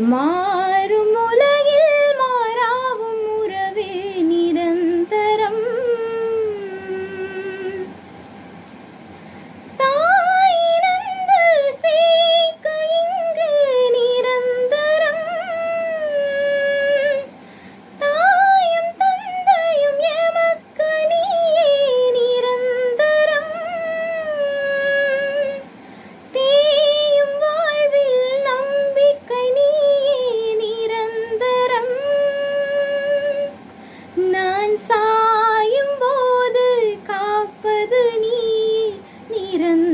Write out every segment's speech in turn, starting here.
mom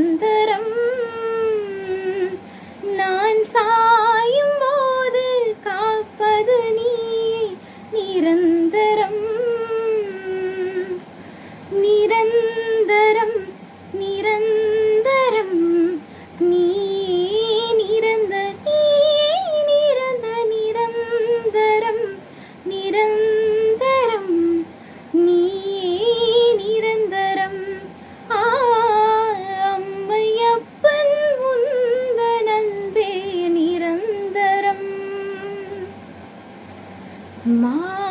Sundaram. நான் சாயும் போது காப்பது நீ நிரந்தரம். நிரந்தரம் நிரந்தரம். 妈